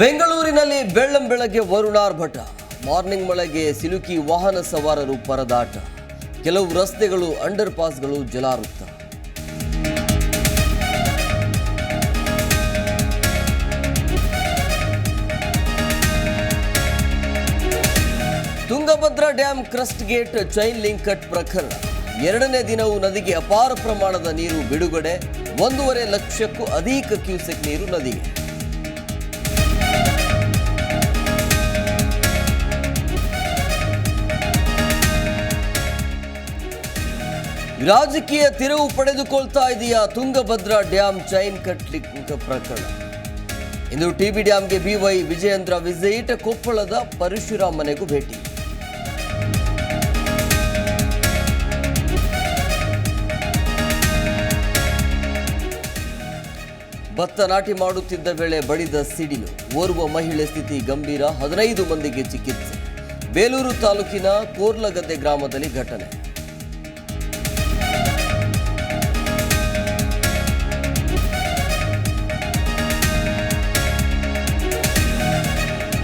ಬೆಂಗಳೂರಿನಲ್ಲಿ ಬೆಳ್ಳಂ ಬೆಳಗ್ಗೆ ವರುಣಾರ್ಭಟ ಮಾರ್ನಿಂಗ್ ಮಳೆಗೆ ಸಿಲುಕಿ ವಾಹನ ಸವಾರರು ಪರದಾಟ. ಕೆಲವು ರಸ್ತೆಗಳು ಅಂಡರ್ ಪಾಸ್ಗಳು ಜಲಾವೃತ್ತ Tungabhadra dam crust gate chain link cut ಪ್ರಕರಣ. ಎರಡನೇ ದಿನವೂ ನದಿಗೆ ಅಪಾರ ಪ್ರಮಾಣದ ನೀರು ಬಿಡುಗಡೆ. ಒಂದೂವರೆ ಲಕ್ಷಕ್ಕೂ ಅಧಿಕ ಕ್ಯೂಸೆಕ್ ನೀರು ನದಿಗೆ. ರಾಜಕೀಯ ತಿರುವು ಪಡೆದುಕೊಳ್ತಾ ಇದೆಯಾ ತುಂಗಭದ್ರಾ ಡ್ಯಾಂ ಚೈನ್ ಕಟ್ಲಿಂಗ್ ಪ್ರಕರಣ. ಇಂದು ಟಿಬಿ ಡ್ಯಾಂಗೆ ಬಿವೈ ವಿಜಯೇಂದ್ರ ವಿಸಿಟ್ ಕೊಪ್ಪಳದ ಪರಶುರಾಮ್ ಮನೆಗೂ ಭೇಟಿ. ಭತ್ತ ನಾಟಿ ಮಾಡುತ್ತಿದ್ದ ವೇಳೆ ಬಡಿದ ಸಿಡಿಲು. ಓರ್ವ ಮಹಿಳೆ ಸ್ಥಿತಿ ಗಂಭೀರ. ಹದಿನೈದು ಮಂದಿಗೆ ಚಿಕಿತ್ಸೆ. ಬೇಲೂರು ತಾಲೂಕಿನ ಕೋರ್ಲಗದ್ದೆ ಗ್ರಾಮದಲ್ಲಿ ಘಟನೆ.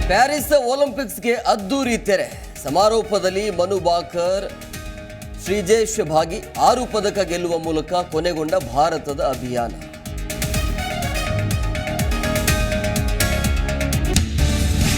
ಪ್ಯಾರಿಸ್ ಒಲಿಂಪಿಕ್ಸ್ಗೆ ಅದ್ದೂರಿ ತೆರೆ. ಸಮಾರೋಪದಲ್ಲಿ ಮನು ಬಾಕರ್, ಶ್ರೀಜೇಶ್ ಭಾಗಿ ಆರು ಪದಕ ಗೆಲ್ಲುವ ಮೂಲಕ ಕೊನೆಗೊಂಡ ಭಾರತದ ಅಭಿಯಾನ.